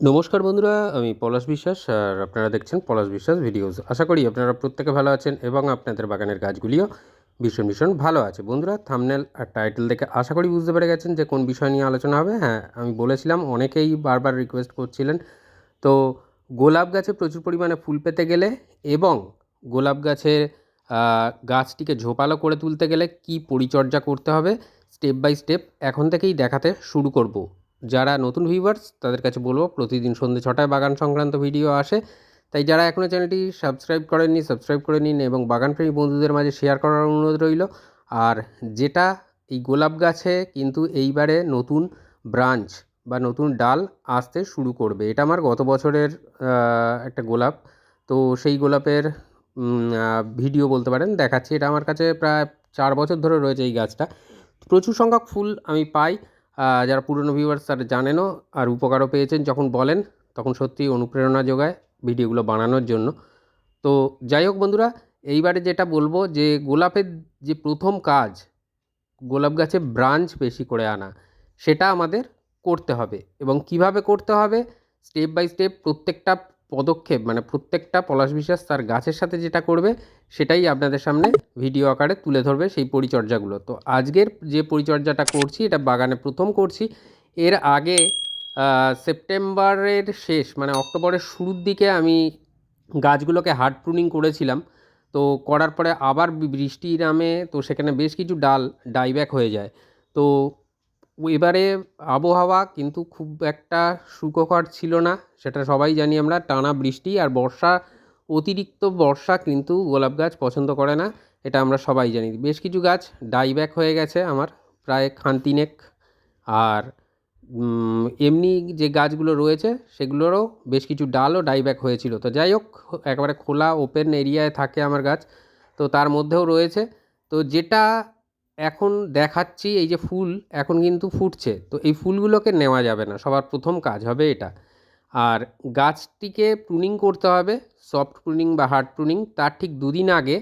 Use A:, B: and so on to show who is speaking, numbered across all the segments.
A: নমস্কার বন্ধুরা, আমি পলাশ বিশ্বাস আর আপনারা দেখছেন পলাশ বিশ্বাস ভিডিওস। আশা করি আপনারা প্রত্যেকে ভালো আছেন এবং আপনাদের বাগানের গাছগুলিও ভীষণ ভীষণ ভালো আছে। বন্ধুরা থামনেল আর টাইটেল দেখে আশা করি বুঝতে পেরে গেছেন যে কোন বিষয় নিয়ে আলোচনা হবে। হ্যাঁ আমি বলেছিলাম, অনেকেই বারবার রিকোয়েস্ট করছিলেন। তো গোলাপ গাছে প্রচুর পরিমাণে ফুল পেতে গেলে এবং গোলাপ গাছের গাছটিকে ঝোপালো করে তুলতে গেলে কি পরিচর্যা করতে হবে স্টেপ বাই স্টেপ এখন থেকেই দেখাতে শুরু করব। যারা নতুন ভিউয়ার্স তাদের কাছে বলব প্রতিদিন সন্ধ্যে ছটায় বাগান সংক্রান্ত ভিডিও আসে। তাই যারা এখনও চ্যানেলটি সাবস্ক্রাইব করেননি সাবস্ক্রাইব করে নিন এবং বাগানপ্রেমী বন্ধুদের মাঝে শেয়ার করার অনুরোধ রইল। আর যেটা এই গোলাপ গাছে কিন্তু এইবারে নতুন ব্রাঞ্চ বা নতুন ডাল আসতে শুরু করবে। এটা আমার গত বছরের একটা গোলাপ। তো সেই গোলাপের ভিডিও বলতে পারেন, দেখাচ্ছি। এটা আমার কাছে প্রায় চার বছর ধরে রয়েছে এই গাছটা। প্রচুর সংখ্যক ফুল আমি পাই। যারা পুরনো ভিউয়ার্স তারা জানেনও আর উপকারও পেয়েছেন। যখন বলেন, তখন সত্যিই অনুপ্রেরণা যোগায় ভিডিওগুলো বানানোর জন্য। তো যাই হোক বন্ধুরা, এইবারে যেটা বলব যে গোলাপের যে প্রথম কাজ, গোলাপ গাছে ব্রাঞ্চ বেশি করে আনা, সেটা আমাদের করতে হবে। এবং কীভাবে করতে হবে? স্টেপ বাই স্টেপ প্রত্যেকটা পদক্ষেপ মানে প্রত্যেকটা পলাশ বিশ্বাস তার গাছের সাথে যেটা করবে, সেটাই আপনাদের সামনে ভিডিও আকারে তুলে ধরবে সেই পরিচর্যাগুলো। তো আজকের যে পরিচর্যাটা করছি, এটা বাগানে প্রথম করছি। এর আগে সেপ্টেম্বরের শেষ মানে অক্টোবরের শুরুর দিকে আমি গাছগুলোকে হার্ড প্রুনিং করেছিলাম। তো করার পরে আবার বৃষ্টি নামে, তো সেখানে বেশ কিছু ডাল, ডাইব্যাক হয়ে যায়। তো এবারে আবহাওয়া কিন্তু খুব একটা সুখকর ছিল না, সেটা সবাই জানি আমরা, টানা বৃষ্টি আর বর্ষা, অতিরিক্ত বর্ষা কিন্তু গোলাপ গাছ পছন্দ করে না, এটা আমরা সবাই জানি। বেশ কিছু গাছ ডাইব্যাক হয়ে গেছে আমার, প্রায় খান্তিনেক, আর এমনি যে গাছগুলো রয়েছে সেগুলোরও বেশ কিছু ডালও ডাইব্যাক হয়েছিল। তো যাই হোক, একেবারে খোলা ওপেন এরিয়ায় থাকে আমার গাছ, তো তার মধ্যেও রয়েছে। তো যেটা এখন দেখাচ্ছি এই যে ফুল, এখন কিন্তু ফুটছে। তো এই ফুলগুলোকে নেওয়া যাবে না, সবার প্রথম কাজ হবে এটা। আর গাছটিকে প্রুনিং করতে হবে সফট প্রুনিং বা হার্ড প্রুনিং তার ঠিক দুদিন আগে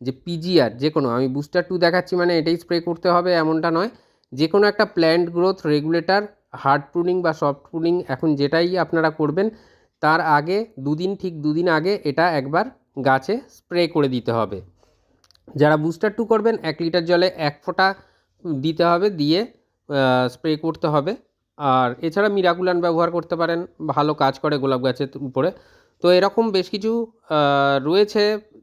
A: যে পিজিআর যে কোনো, আমি বুস্টার টু দেখাচ্ছি মানে এটাই স্প্রে করতে হবে, এমনটা নয়। যে কোনো একটা plant growth regulator hard pruning বা সফট প্রুনিং এখন যেটাই আপনারা করবেন, তার আগে দুদিন, ঠিক দুদিন আগে এটা একবার গাছে স্প্রে করে দিতে হবে। যারা বুস্টার টু করবেন, এক লিটার জলে এক ফোঁটা দিতে হবে, দিয়ে স্প্রে করতে হবে। আর এছাড়া মিরাকুলান ব্যবহার করতে পারেন, ভালো কাজ করে গোলাপ গাছের উপরে। তো এরকম বেশ কিছু রয়েছে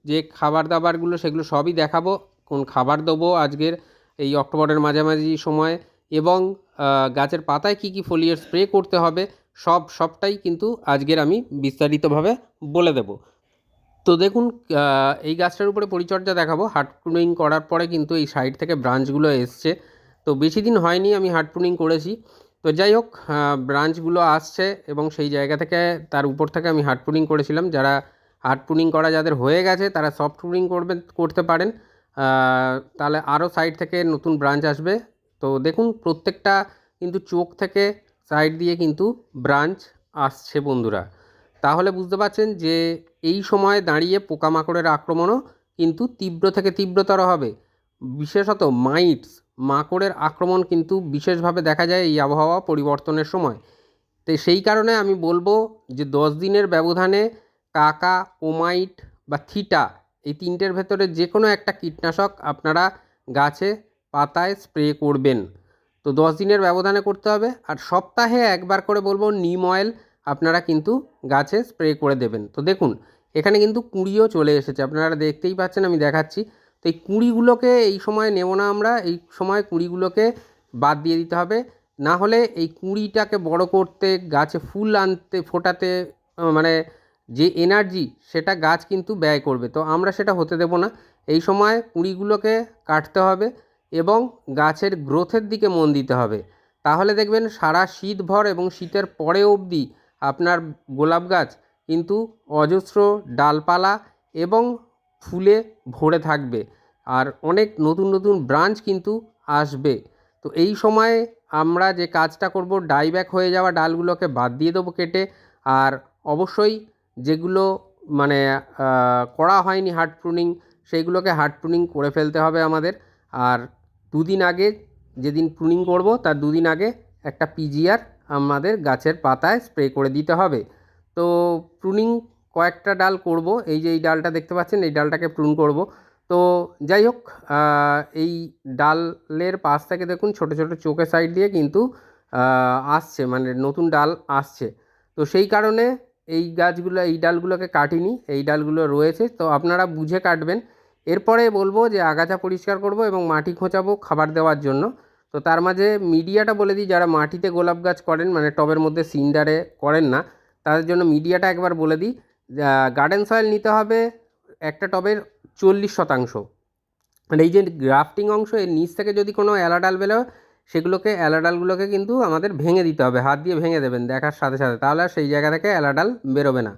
A: যে খাবার দাবারগুলো সেগুলো সবই দেখাবো, কোন খাবার দেবো আজকের এই অক্টোবরের মাঝামাঝি সময়, এবং গাছের পাতায় কী কী ফোলিয়ার স্প্রে করতে হবে, সব সবটাই কিন্তু আজকের আমি বিস্তারিতভাবে বলে দেবো। তো দেখুন এই গাছটার উপরে পরিচর্যা দেখাবো। হার্ড প্রুনিং করার পরে কিন্তু এই সাইড থেকে ব্রাঞ্চগুলো এসছে। তো বেশি দিন হয়নি আমি হার্ড প্রুনিং করেছি। তো যাই হোক ব্রাঞ্চগুলো আসছে এবং সেই জায়গা থেকে তার উপর থেকে আমি হার্ড প্রুনিং করেছিলাম। যারা হার্ড প্রুনিং করা যাদের হয়ে গেছে, তারা সফট প্রুনিং করবেন করতে পারেন। তাহলে আরও সাইড থেকে নতুন ব্রাঞ্চ আসবে। তো দেখুন, প্রত্যেকটা কিন্তু চোখ থেকে সাইড দিয়ে কিন্তু ব্রাঞ্চ আসছে বন্ধুরা। তাহলে বুঝতে পারছেন যে এই সময় দাঁড়িয়ে পোকামাকড়ের আক্রমণও কিন্তু তীব্র থেকে তীব্রতর হবে। বিশেষত মাইটস, মাকড়ের আক্রমণ কিন্তু বিশেষভাবে দেখা যায় এই আবহাওয়া পরিবর্তনের সময়। তো সেই কারণে আমি বলব যে দশ দিনের ব্যবধানে কাকা, ওমাইট বা থিটা এই তিনটের ভেতরে যে কোনো একটা কীটনাশক আপনারা গাছে পাতায় স্প্রে করবেন। তো দশ দিনের ব্যবধানে করতে হবে। আর সপ্তাহে একবার করে বলব নিম অয়েল আপনারা কিন্তু গাছে স্প্রে করে দেবেন। তো দেখুন, এখানে কিন্তু কুঁড়িও চলে এসেছে। আপনারা দেখতেই পাচ্ছেন, আমি দেখাচ্ছি। তো এই কুঁড়িগুলোকে এই সময় নেব না আমরা, এই সময় কুঁড়িগুলোকে বাদ দিয়ে দিতে হবে। না হলে এই কুঁড়িটাকে বড় করতে, গাছে ফুল আনতে, ফোটাতে মানে যে এনার্জি সেটা গাছ কিন্তু ব্যয় করবে। তো আমরা সেটা হতে দেব না। এই সময় কুঁড়িগুলোকে কাটতে হবে এবং গাছের গ্রোথের দিকে মন দিতে হবে। তাহলে দেখবেন সারা শীতভর এবং শীতের পরে অবধি আপনার গোলাপ গাছ কিন্তু অজস্র ডালপালা এবং ফুলে ভরে থাকবে। আর অনেক নতুন নতুন ব্রাঞ্চ কিন্তু আসবে। তো এই সময়ে আমরা যে কাজটা করব ডাইব্যাক হয়ে যাওয়া ডালগুলোকে বাদ দিয়ে দেবো কেটে। আর অবশ্যই যেগুলো মানে করা হয়নি হার্ড প্রুনিং সেইগুলোকে হার্ড প্রুনিং করে ফেলতে হবে আমাদের। আর দুদিন আগে যেদিন প্রুনিং করব, তার দুদিন আগে একটা পিজিআর আমাদের গাছের পাতায় স্প্রে করে দিতে হবে। তো প্রুনিং কয়েকটা ডাল করব, এই যে এই ডালটা দেখতে পাচ্ছেন, এই ডালটাকে প্রুন করব। তো যাই হোক এই ডালের পাশ থেকে দেখুন, ছোট ছোট চোখের সাইড দিয়ে কিন্তু আসছে মানে নতুন ডাল আসছে। তো সেই কারণে এই গাছগুলো, এই ডালগুলোকে কাটিনি, এই ডালগুলো রয়েছে। তো আপনারা বুঝে কাটবেন। এরপরে বলব যে আগাছা পরিষ্কার করব এবং মাটি খোঁচাবো খাবার দেওয়ার জন্য। তো তার মাঝে মিডিয়াটা বলে দিই, যারা মাটিতে গোলাপ গাছ করেন মানে টবের মধ্যে সিন্ডারে করেন না, তাদের জন্য মিডিয়াটা একবার বলে দিই গার্ডেন সয়েল নিতে হবে একটা টবের চল্লিশ শতাংশ। আর এই যে গ্রাফটিং অংশ, এর নিচ থেকে যদি কোনো অ্যালাডাল বেরোয়, সেগুলোকে অ্যালাডালগুলোকে কিন্তু আমাদের ভেঙে দিতে হবে, হাত দিয়ে ভেঙে দেবেন দেখার সাথে সাথে, তাহলে আর সেই জায়গা থেকে অ্যালাডাল বেরোবে না।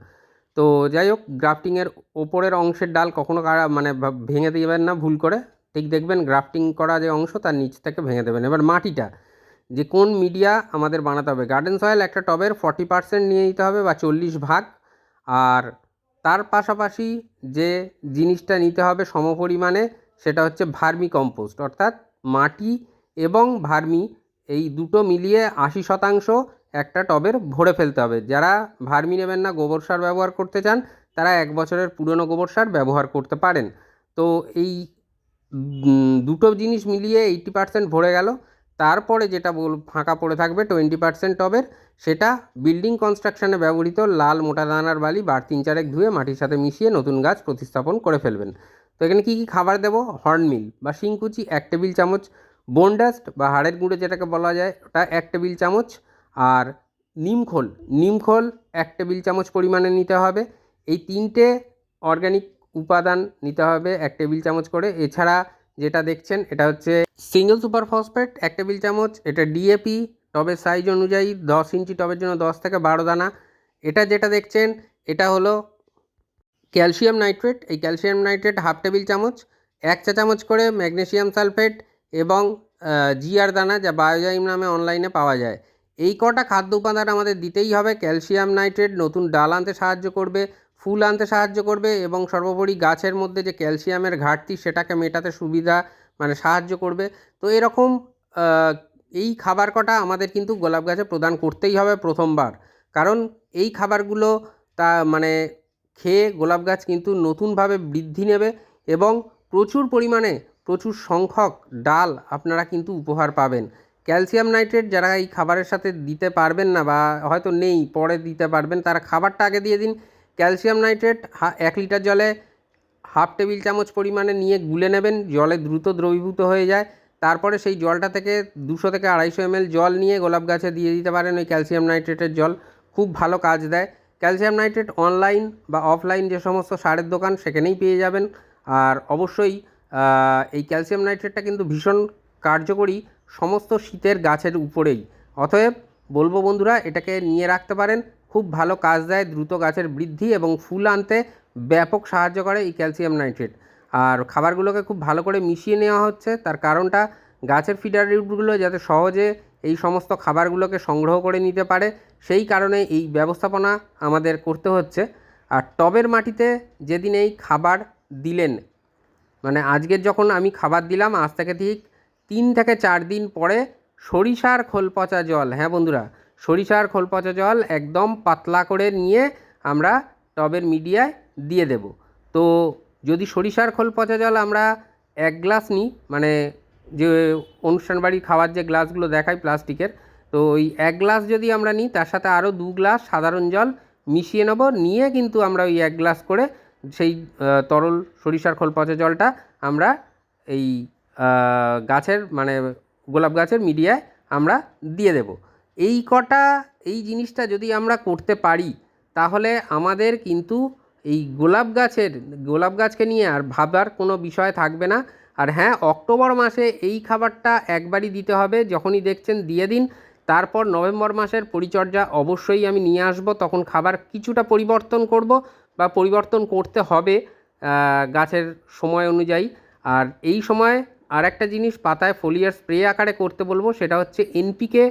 A: তো যাই হোক গ্রাফটিংয়ের ওপরের অংশের ডাল কখনো কারা মানে ভেঙে দিবেন না ভুল করে ঠিক দেখবেন গ্রাফটিং করা যে অংশ তার নিচ থেকে ভেঙে দেবেন। এবার মাটিটা, যে কোন মিডিয়া আমাদের বানাতে হবে? গার্ডেন সয়েল একটা টবের ফর্টি পার্সেন্ট নিয়ে নিতে হবে বা চল্লিশ ভাগ। আর তার পাশাপাশি যে জিনিসটা নিতে হবে সমপরিমাণে সেটা হচ্ছে ভার্মি কম্পোস্ট অর্থাৎ মাটি এবং ভার্মি, এই দুটো মিলিয়ে আশি শতাংশ একটা টবের ভরে ফেলতে হবে। যারা ভার্মি নেবেন না, গোবর সার ব্যবহার করতে চান, তারা এক বছরের পুরনো গোবর সার ব্যবহার করতে পারেন। তো এই দুটো জিনিস মিলিয়ে এইটি পার্সেন্ট ভরে গেল। তারপরে যেটা বল, ফাঁকা পড়ে থাকবে টোয়েন্টি পার্সেন্ট টবের, সেটা বিল্ডিং কনস্ট্রাকশনে ব্যবহৃত লাল মোটা দানার বালি বার তিন চারেক ধুয়ে মাটির সাথে মিশিয়ে নতুন গাছ প্রতিস্থাপন করে ফেলবেন। তো এখানে কী কী খাবার দেবো? হর্নমিল বা শিংকুচি এক টেবিল চামচ বোনডাস্ট বা হাড়ের গুঁড়ো যেটাকে বলা যায়, ওটা এক টেবিল চামচ, আর নিমখোল নিমখোল এক টেবিল চামচ পরিমাণে নিতে হবে। এই তিনটে অর্গ্যানিক উপাদান নিতে হবে এক টেবিল চামচ করে। এছাড়া যেটা দেখছেন, এটা হচ্ছে সিঙ্গেল সুপার ফসফেট এক টেবিল চামচ, এটা ডিএপি টবের সাইজ অনুযায়ী দশ ইঞ্চি টবের জন্য দশ থেকে বারো দানা। এটা যেটা দেখছেন, এটা হলো ক্যালসিয়াম নাইট্রেট। এই ক্যালসিয়াম নাইট্রেট হাফ টেবিল চামচ, এক চা চামচ করে ম্যাগনেশিয়াম সালফেট এবং জিআর দানা যা বায়োজাইম নামে অনলাইনে পাওয়া যায়। এই কটা খাদ্য উপাদান আমাদের দিতেই হবে। ক্যালসিয়াম নাইট্রেট নতুন ডাল আনতে সাহায্য করবে। ফুল আনতে সাহায্য করবে এবং সর্বোপরি গাছের মধ্যে যে ক্যালসিয়ামের ঘাটতি সেটাকে মেটাতে সুবিধা মানে সাহায্য করবে। তো এরকম এই খাবার কটা আমাদের কিন্তু গোলাপ গাছে প্রদান করতেই হবে প্রথমবার। কারণ এই খাবারগুলো তা মানে খেয়ে গোলাপ গাছ কিন্তু নতুনভাবে বৃদ্ধি নেবে এবং প্রচুর পরিমাণে প্রচুর সংখ্যক ডাল আপনারা কিন্তু উপহার পাবেন। ক্যালসিয়াম নাইট্রেট যারা এই খাবারের সাথে দিতে পারবেন না বা হয়তো নেই, পরে দিতে পারবেন, তারা খাবারটা আগে দিয়ে দিন। ক্যালসিয়াম নাইট্রেট এক লিটার জলে হাফ টেবিল চামচ পরিমাণে নিয়ে গুলে নেবেন, জলে দ্রুত দ্রবীভূত হয়ে যায়। তারপরে সেই জলটা থেকে দুশো থেকে আড়াইশো এমএল জল নিয়ে গোলাপ গাছে দিয়ে দিতে পারেন ওই ক্যালসিয়াম নাইট্রেটের জল। খুব ভালো কাজ দেয়। ক্যালসিয়াম নাইট্রেট অনলাইন বা অফলাইন যে সমস্ত সারের দোকান সেখানেই পেয়ে যাবেন। আর অবশ্যই এই ক্যালসিয়াম নাইট্রেটটা কিন্তু ভীষণ কার্যকরী সমস্ত শীতের গাছের উপরেই। অতএব বলব বন্ধুরা, এটাকে নিয়ে রাখতে পারেন। খুব ভালো কাজ দেয়, দ্রুত গাছের বৃদ্ধি এবং ফুল আনতে ব্যাপক সাহায্য করে এই ক্যালসিয়াম নাইট্রেট। আর খাবারগুলোকে খুব ভালো করে মিশিয়ে নেওয়া হচ্ছে, তার কারণটা গাছের ফিডার রুটগুলো যাতে সহজে এই সমস্ত খাবারগুলোকে সংগ্রহ করে নিতে পারে, সেই কারণে এই ব্যবস্থাপনা আমাদের করতে হচ্ছে। আর টবের মাটিতে যেদিন এই খাবার দিলেন মানে আজকের যখন আমি খাবার দিলাম, আজ থেকে ঠিক তিন থেকে চার দিন পরে সরিষার খোল পচা জল হ্যাঁ বন্ধুরা সরিষার খোল পচা জল একদম পাতলা করে নিয়ে আমরা টবের মিডিয়ায় দিয়ে দেব। তো যদি সরিষার খোল পচা জল আমরা এক গ্লাস নিই মানে যে অনুষ্ঠান বাড়ির খাওয়ার যে গ্লাসগুলো দেখাই প্লাস্টিকের, তো ওই এক গ্লাস যদি আমরা নিই, তার সাথে আরও দু গ্লাস সাধারণ জল মিশিয়ে নেব। নিয়ে কিন্তু আমরা ওই এক গ্লাস করে সেই তরল সরিষার খোল পচা জলটা আমরা এই গাছের মানে গোলাপ গাছের মিডিয়ায় আমরা দিয়ে দেব। এই কটা, এই জিনিসটা যদি আমরা করতে পারি, তাহলে আমাদের কিন্তু এই গোলাপ গাছের, গোলাপ গাছকে নিয়ে আর ভাবার কোনো বিষয় থাকবে না। আর হ্যাঁ অক্টোবর মাসে এই খাবারটা একবারই দিতে হবে, যখনই দেখছেন দিয়ে দিন। তারপর নভেম্বর মাসের পরিচর্যা অবশ্যই আমি নিয়ে আসব, তখন খাবার কিছুটা পরিবর্তন করব বা পরিবর্তন করতে হবে গাছের সময় অনুযায়ী। আর এই সময় আর একটা জিনিস পাতায় ফোলিয়ার স্প্রে আকারে করতে বলব, সেটা হচ্ছে এনপিকে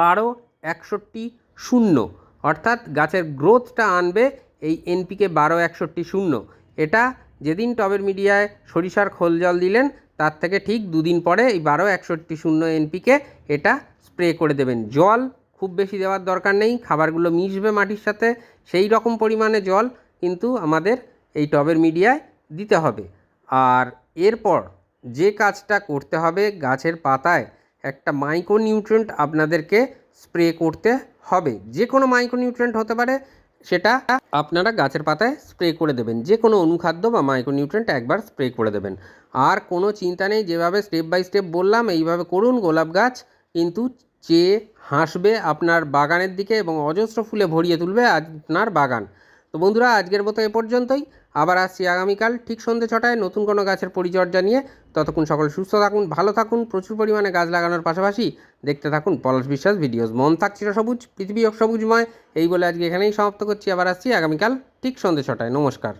A: বারো, একষট্টি, শূন্য। অর্থাৎ গাছের গ্রোথটা আনবে এই এনপিকে বারো, একষট্টি, শূন্য। এটা যেদিন টবের মিডিয়ায় সরিষার খোল জল দিলেন, তার থেকে ঠিক দুদিন পরে এই বারো, একষট্টি, শূন্য এনপিকে এটা স্প্রে করে দেবেন। জল খুব বেশি দেওয়ার দরকার নেই, খাবারগুলো মিশবে মাটির সাথে, সেই রকম পরিমাণে জল কিন্তু আমাদের এই টবের মিডিয়ায় দিতে হবে। আর এরপর যে কাজটা করতে হবে গাছের পাতায় একটা মাইক্রো নিউট্রেন্ট আপনাদেরকে স্প্রে করতে হবে। যে কোনো মাইক্রো নিউট্রেন্ট হতে পারে, সেটা আপনারা গাছের পাতায় স্প্রে করে দেবেন। যে কোনো অনুখাদ্য বা মাইক্রো নিউট্রেন্ট একবার স্প্রে করে দেবেন। আর কোনো চিন্তা নেই, যেভাবে স্টেপ বাই স্টেপ বললাম, এইভাবে করুন। গোলাপ গাছ কিন্তু চেয়ে হাসবে আপনার বাগানের দিকে এবং অজস্র ফুলে ভরিয়ে তুলবে আপনার বাগান। তো বন্ধুরা, আজকের মতো এ পর্যন্তই। আবার আসছি আগামীকাল ঠিক সন্ধ্যে ছটায় নতুন কোনো গাছের পরিচর্যা নিয়ে। ততক্ষণ সকল সুস্থ থাকুন, ভালো থাকুন, প্রচুর পরিমাণে গাছ লাগানোর পাশাপাশি দেখতে থাকুন পলাশ বিশ্বাস ভিডিওস। মন থাকছিল সবুজ পৃথিবী সবুজময়, এই বলে আজকে এখানেই সমাপ্ত করছি। আবার আসছি আগামীকাল ঠিক সন্ধ্যে ছটায়। নমস্কার।